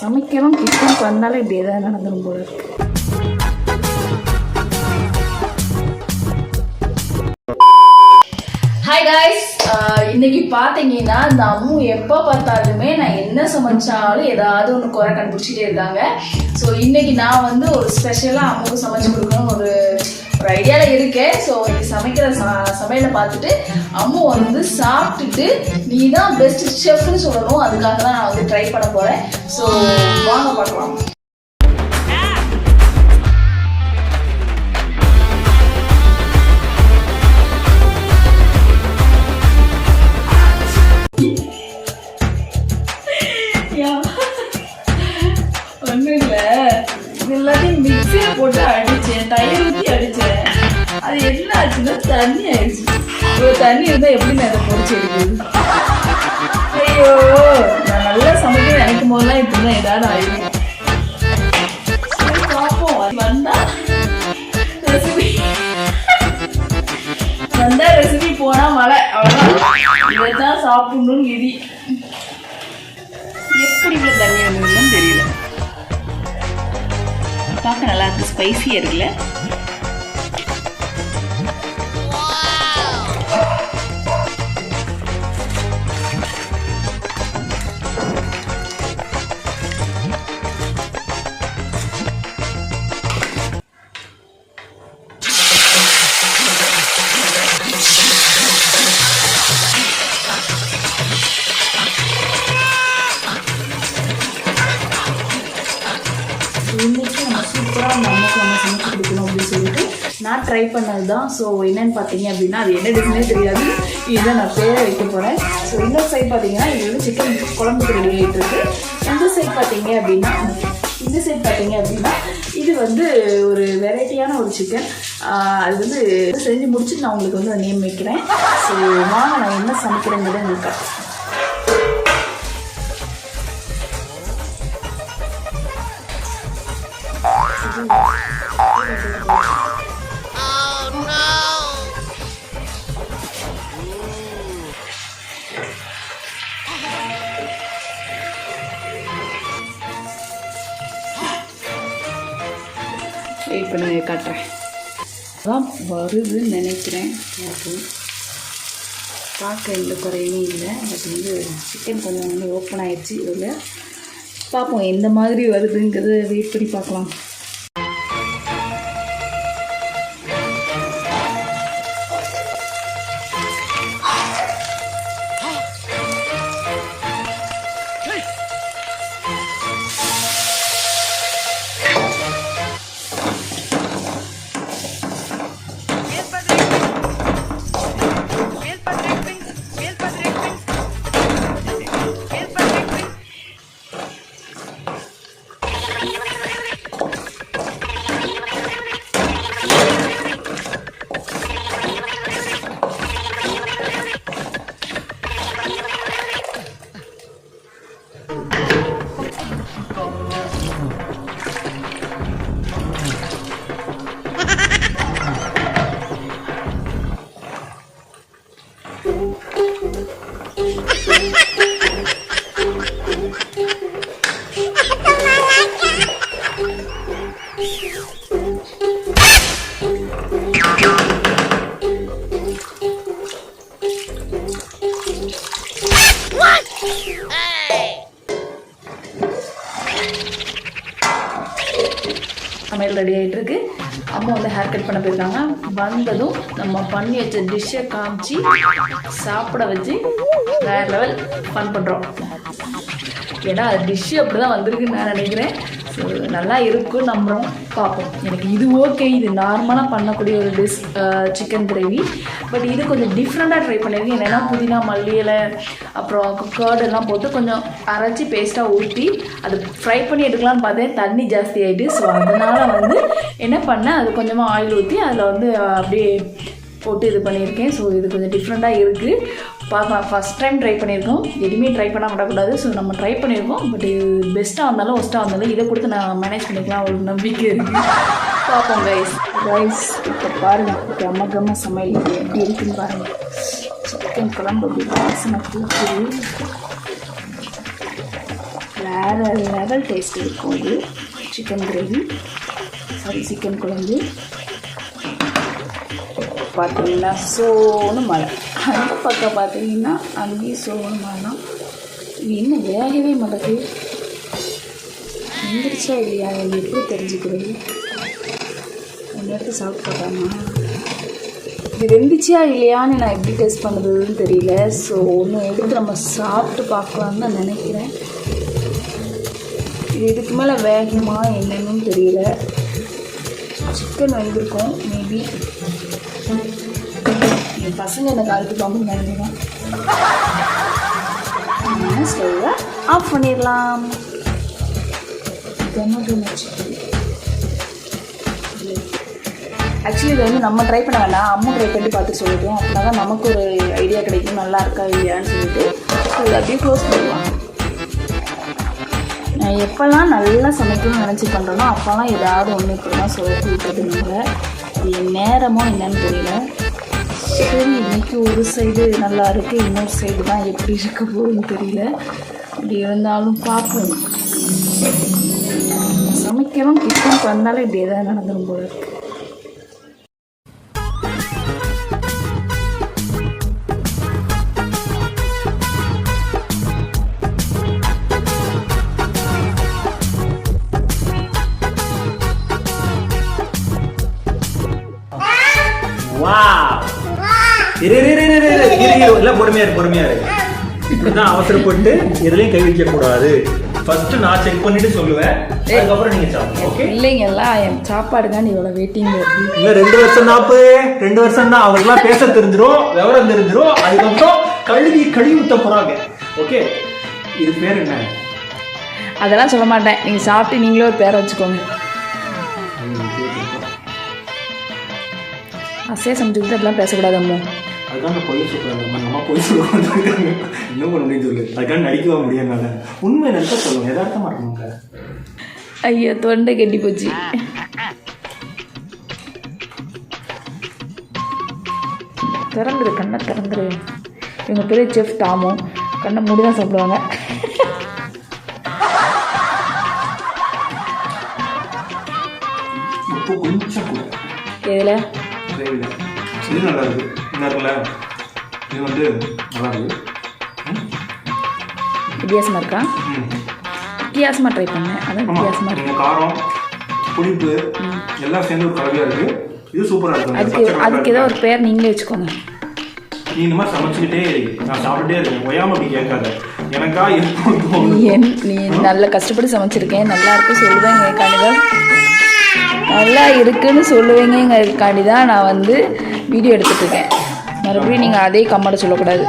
சமைக்கணும் கிச்சனுக்கு வந்தாலே இப்படி ஏதாவது நடந்துடும் போல இருக்கு. ஹாய் காய்ஸ் இன்னைக்கு பார்த்தீங்கன்னா இந்த அம்மு எப்போ பார்த்தாலுமே நான் என்ன சமைச்சாலும் ஏதாவது ஒன்று குறை கண்டுபிடிச்சிட்டே இருக்காங்க. ஸோ இன்னைக்கு நான் வந்து ஒரு ஸ்பெஷலாக அம்முக்கு சமைச்சு கொடுக்கணும் ஒரு ஒரு ஐடியாவில் இருக்கேன் ஸோ இன்னைக்கு சமைக்கிற ச சமையலை பார்த்துட்டு அம்மு வந்து சாப்பிட்டுட்டு நீ தான் பெஸ்ட் ஷெஃப்னு சொல்லணும். அதுக்காக தான் நான் வந்து ட்ரை பண்ண போகிறேன் ஸோ வாங்க பார்க்கலாம். அதை பொறிச்சு எடுக்குது ஐயோ நான் நல்லா சமைக்க நினைக்கும் போதெல்லாம் இப்படி தான் ஏதாவது ஆயிடும் பார்ப்போம். வந்தா ரெசிபி வந்தா ரெசிபி போனா மழை. அவ்வளோதான் இதை சாப்பிடணும்னு விதி. எப்படி இவ்வளோ தண்ணி வந்ததுன்னு தெரியல. பார்க்க நல்லா இருக்கு. ஸ்பைசியாக இருக்குல்ல? நான் ட்ரை பண்ணது தான் ஸோ என்னன்னு பார்த்தீங்க அப்படின்னா அது என்ன டிஷ்னே தெரியாது. இதுதான் நான் பேரை வைக்க போகிறேன் ஸோ இந்த சைட் பார்த்தீங்கன்னா இது வந்து சிக்கன் குழம்புக்கு ரெடி ஆகிட்டு இருக்கு. இந்த சைட் பார்த்தீங்க அப்படின்னா இந்த சைட் பார்த்தீங்க அப்படின்னா இது வந்து ஒரு வெரைட்டியான ஒரு சிக்கன் அது வந்து செஞ்சு முடிச்சுட்டு நான் உங்களுக்கு வந்து நேம் வைக்கிறேன். ஸோ வாங்க நான் என்ன சமைக்கிறேங்கிறத உங்களுக்கு காட்டுறேன். வெயிட் பண்ணுங்க காட்டுறேன். அதான் வருதுன்னு நினைக்கிறேன். எனக்கு பார்க்க எந்த குறையுமே இல்லை. பட் வந்து சிக்கன் கொஞ்சம் வந்து ஓப்பன் ஆகிடுச்சு இதில் பார்ப்போம் எந்த மாதிரி வருதுங்கிறத வெயிட் பண்ணி பார்க்கலாம். Take! சமையல் ரெடி ஆகிட்டு இருக்கு அம்மா வந்து ஹேர் கட் பண்ண போயிருக்காங்க. வந்ததும் நம்ம பண்ணி வச்ச டிஷ்ஷை காமிச்சு சாப்பிட வச்சு வேற லெவல் ஃபன் பண்ணுறோம் ஏன்னா டிஷ்ஷு அப்படி தான் வந்திருக்குன்னு நான் நினைக்கிறேன். நல்லா இருக்கும் நம்புகிறோம் பார்ப்போம். எனக்கு இது ஓகே இது நார்மலாக பண்ணக்கூடிய ஒரு டிஷ் சிக்கன் கிரேவி பட் இது கொஞ்சம் டிஃப்ரெண்ட்டாக ட்ரை பண்ணியிருக்கேன் என்னென்னா புதினா மல்லி இலை அப்புறம் கர்டெல்லாம் போட்டு கொஞ்சம் அரைச்சி பேஸ்ட்டாக ஊற்றி அது ஃப்ரை பண்ணி எடுக்கலாம்னு பார்த்தேன். தண்ணி ஜாஸ்தி ஆகிட்டு ஸோ அதனால் வந்து என்ன பண்ணேன்? அது கொஞ்சமாக ஆயில் ஊற்றி அதில் வந்து அப்படியே போட்டு இது பண்ணியிருக்கேன். ஸோ இது கொஞ்சம் டிஃப்ரெண்ட்டாக இருக்குது பார்க்கலாம் ஃபஸ்ட் டைம் ட்ரை பண்ணியிருக்கோம். எதுவுமே ட்ரை பண்ண விடக்கூடாது. ஸோ நம்ம ட்ரை பண்ணியிருக்கோம். பட் இது பெஸ்ட்டாக இருந்தாலும் ஒஸ்ட்டாக இருந்தாலும் இதை கொடுத்து நான் மேனேஜ் பண்ணிக்கலாம். ஒரு நம்பிக்கை இருக்குது பார்ப்போம் கைஸ் கைஸ் இப்போ பாருங்கள் கம்ம கம்ம சமையல் எப்படி இருக்குன்னு பாருங்கள் சிக்கன் குழம்பு அப்படி வாசனை தூக்குது வேறு லெவல் டேஸ்ட் இருக்கும் இது. சிக்கன் கிரேவி சாரி சிக்கன் குழம்பு. பார்த்தீங்கன்னா சோனு மழை. அந்த பக்கம் பார்த்தீங்கன்னா அங்கேயும் சோனு மழை தான். இன்னும் வேகவே மழைக்கு எந்திரிச்சா இல்லையா? எனக்கு எப்படி தெரிஞ்சுக்கிறது? அந்த இடத்த சாப்பிட்டு பார்த்தாமா இது வெந்துச்சியா இல்லையான்னு நான் எப்படி டெஸ்ட் பண்ணுறதுன்னு தெரியல. ஸோ ஒன்று எடுத்து நம்ம சாப்பிட்டு பார்க்கலான்னு தான் நினைக்கிறேன். இது இதுக்கு மேலே வேகமா என்னன்னு தெரியல. சிக்கன் வந்திருக்கும் மேபி என் பசங்க இந்த அழுத்து பாம்பு நினைக்கிறேன் ஸ்டவ்வை ஆஃப் பண்ணிடலாம். டொமேட்டோ ஆக்சுவலி இது வந்து நம்ம ட்ரை பண்ண வேண்டாம் அம்மா ட்ரை பண்ணி பார்த்து சொல்லிட்டோம். அப்படின்னா தான் நமக்கு ஒரு ஐடியா கிடைக்கும். நல்லா இருக்கா இல்லையான்னு சொல்லிட்டு. ஸோ இதை அப்படியே க்ளோஸ் பண்ணுவாங்க நான் எப்போல்லாம் நல்லா சமைக்கணும்னு நினச்சி பண்ணுறேனோ அப்போல்லாம் ஏதாவது ஒன்று இப்படி தான் சொல்லி கொடுத்துருந்தேன் இது என் நேரமோ என்னன்னு தெரியல. சரி இன்னைக்கு ஒரு சைடு நல்லா இருக்குது இன்னொரு சைடு தான் எப்படி இருக்க போகுதுன்னு தெரியல. இப்படி இருந்தாலும் பார்ப்போம். சமைக்கிறோம் கிச்சனுக்கு வந்தாலே இப்படி தான் நடந்துடும் போல இருக்கு. இல்ல பொறுமையா இரு பொறுமையா இரு. இப்படிதான் அவசரப்பட்டு எதுலயும் கை வைக்க கூடாது. ஃபர்ஸ்ட் நான் செக் பண்ணிட்டு சொல்லுவேன். அதுக்கப்புறம் நீங்க சாப்பிடுங்க ஓகே பிள்ளைங்கெல்லாம் என் சாப்பாடுக்காண்டி இவ்வளோ வெயிட்டிங் இல்ல ரெண்டு வருஷம் நாப்பு ரெண்டு வருஷம் தான். அவங்களுக்குலாம் பேச தெரிஞ்சிரும் விவரம் தெரிஞ்சிரும். அதுக்கப்புறம் கழுவி கழுவி ஊத்த போறாங்க ஓகே இது பேர் என்ன? அதெல்லாம் சொல்ல மாட்டேன். நீங்கள் சாப்பிட்டு நீங்களே ஒரு பேரை வச்சுக்கோங்க. அசைய சமைச்சுக்கிட்டு அப்படிலாம் பேசக்கூடாது அம்மோ. அதுக்காக பொய் சொல்றாங்க நம்ம பொய் சொல்லுவாங்க இன்னும் பண்ண முடியும் சொல்லு அதுக்காக நடிக்கவா முடியாதுனால. உண்மை நினைக்க சொல்லுங்க. யதார்த்தமா இருக்கணுங்க ஐயோ தொண்டை கெட்டி போச்சு. திறந்துரு கண்ணை திறந்துரு. இவங்க பெரிய செஃப் டாமோ. கண்ணை மூடி தான் சாப்பிடுவாங்க. இது நல்லா இருக்கு. என்ன இருக்குல்ல இது வந்து நல்லா இருக்கு. வித்தியாசமாக இருக்கா? ம். வித்தியாசமாக ட்ரை பண்ணேன் அதான் வித்தியாசமாக இருக்கு. காரம் புளிப்பு எல்லாம் சேர்ந்து ஒரு கலவையா இருக்கு. இது சூப்பரா இருக்கு. அந்த அதுக்கு அதுக்கு ஏதோ. ஒரு பேர் நீங்களே வச்சுக்கோங்க. நீ இந்த மாதிரி சமைச்சுக்கிட்டே. நான் சாப்பிட்டுட்டே இருக்கேன். ஒயாம அப்படி கேட்காத. எனக்கா இருக்கும். என் நீ நல்ல கஷ்டப்பட்டு சமைச்சிருக்கேன். நல்லா இருக்கு சொல்லுவேங்கக்காண்டி தான் நல்லா இருக்குன்னு சொல்லுவீங்கங்கிறதுக்காண்டி தான் நான் வந்து வீடியோ எடுத்துட்டு இருக்கேன். மறுபடியும் நீங்கள் அதே கம்மாட சொல்லக்கூடாது.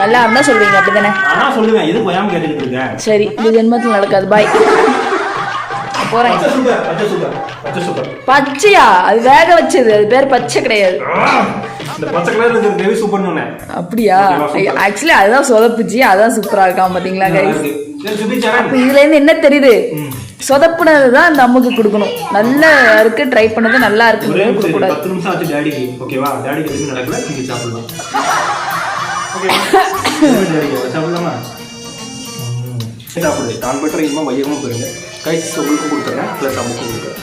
நல்லா இருந்தால் சொல்லுவீங்க அப்படி தானே ஆனா சொல்லுவேன் எதுக்கு ஒயாம கேட்டுக்கிட்டு இருக்கேன் சரி இந்த ஜென்மத்தில் நடக்காது பாய் போகிறேன் பச்சையா? அது வேக வச்சது அது பேர் பச்சை கிடையாது. அப்படியா. ஆக்சுவலி அதுதான் சொதப்புச்சு அதான் சூப்பராக இருக்கான் பார்த்தீங்களா நல்லா கைஸ் இருக்கு. இப்போ இதுலேருந்து என்ன தெரியுது. சொதப்புனது தான் அந்த அம்முக்கு கொடுக்கணும். நல்லா இருக்கு ட்ரை பண்ணது நல்லா ஒரே இருக்குன்னு நிமிஷம் இரு. கொடுக்கக்கூடாது. பத்து நிமிஷம் ஆச்சு டேடிக்கு ஓகேவா டேடிக்கு எதுவும் நடக்கல. நீங்க சாப்பிடலாம். சாப்பிடலாமா. சாப்பிடு நான் மட்டும் இனிமே மையமும் போயிருங்க கைஸ் உங்களுக்கும் கொடுத்துறேன். ப்ளஸ் அம்முக்கும் கொடுக்குறேன்.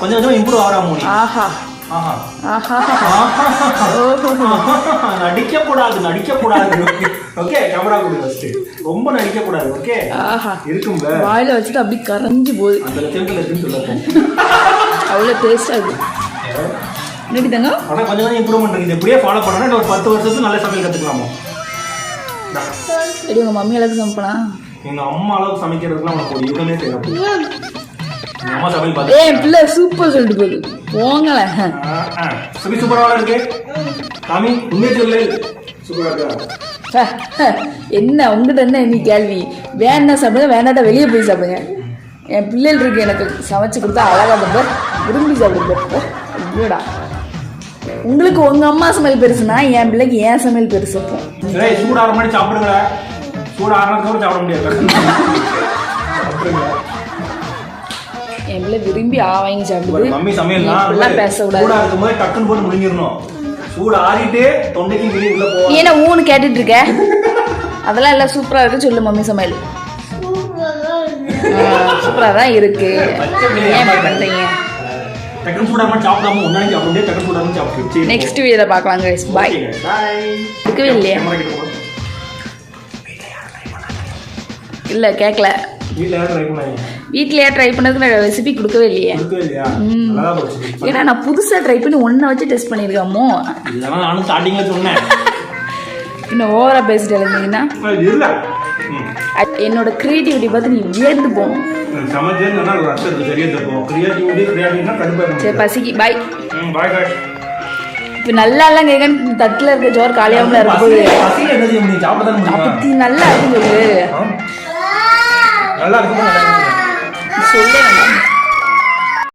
கொஞ்சம் கொஞ்சம் இம்ப்ரூவ் ஆகிறா மோனி. ஆஹா ஆஹா ஆஹா. நடிக்க கூடாது நடிக்க கூடாது ஓகே கேமரா கொடு ஃபர்ஸ்ட் ரொம்ப நடிக்க கூடாது ஓகே ஆஹா. இருக்கும் வாயில வச்சுட்டு அப்படி கரைஞ்சு போகுது. அந்த லட்சத்தில் இருக்குன்னு சொல்லுங்க அவ்வளோ டேஸ்டாக இருக்கு. என்னடி தங்க? ஆனா கொஞ்சம் கொஞ்சம் இம்ப்ரூவ்மெண்ட் இருக்குது இப்படியே ஃபாலோ பண்ணா இன்னும் ஒரு பத்து வருஷத்துக்கு நல்ல சமையல் கத்துக்கலாமா. சரி உங்கள் மம்மி அளவுக்கு சமைப்பனா? எங்க அம்மா அளவுக்கு சமைக்கிறதுக்குலாம் உனக்கு ஒரு யுகமே தேவைப்படும் பார்த்து என் பிள்ளை சூப்பர் சொல்லிட்டு போகுது. போங்களேன் சுபி சூப்பராக இருக்கு? காமி உண்மையை சொல்லு. சூப்பரா இருக்கா? ஹ, ஹ, என்ன உங்ககிட்ட என்ன நீ கேள்வி? வேணா சாப்பிடுங்க வேணாட்டா வெளியே போய் சாப்பிடுங்க. என் பிள்ளைகள் இருக்கு எனக்கு சமைச்சு கொடுத்தா அழகா இருப்பார் விரும்பி சாப்பிடுங்க ஐயோடா உங்களுக்கு உங்க அம்மா சமையல் பெருசுனா என் பிள்ளைக்கு என் சமையல் பெருசு மாதிரி சாப்பிடுங்க சூடு சாப்பிட முடியாது. என் பிள்ளை விரும்பி ஆ வாங்கி சாப்பிடுது. மம்மி இப்படிலாம் பேசக்கூடாது. சூடா இருக்கும்போது டக்குன்னு போட்டு முழுங்கிடணும். சூடு ஆறிட்டு தொண்டைக்கு வெளியே உள்ள நீ போகும் என்ன ஊன்னு கேட்டுட்டு இருக்க. சமையல் சமையல் அதெல்லாம் எல்லாம் சூப்பராக இருக்கு. சொல்லு மம்மி சமையல். சூப்பராக தான் இருக்கு. ஏன் இப்படி பண்ணுறீங்க டக்குனு சூடாம சாப்பிடாம ஒன்னாடி அப்படியே டக்குனு சூடாம சாப்பிட்டு நெக்ஸ்ட் பார்க்கலாம் இருக்கவே இல்லையா. போ. இல்லை கேட்கல ட்ரை பண்ணாங்க வீட்லயே ட்ரை பண்ணதுக்கு நான் ரெசிபி கொடுக்கவே இல்லையே. ஏன்னா நான் புதுசாக ட்ரை பண்ணி ஒன்றை வச்சு டெஸ்ட் பண்ணியிருக்காமோ இதெல்லாம் நானும் ஸ்டார்டிங்ல சொன்னேன். இன்னும் ஓவராக பேசிட்டு இருந்தீங்கன்னா? என்னோட கிரியேட்டிவிட்டி பார்த்து நீ வியந்து இருக்கு? கடுப்பா சரி பசிக்கு. பாய் இப்போ நல்லா எல்லாம் கேட்கன்னு தட்டில் இருக்க ஜோர் காலியாமல் இருக்க போது பசியில என்ன செய்ய முடியும்? சாப்பிட தான் முடியும். அப்படி நல்லா இருக்குமா? நல்லா இருக்குமா சொல்ல வேண்டாம்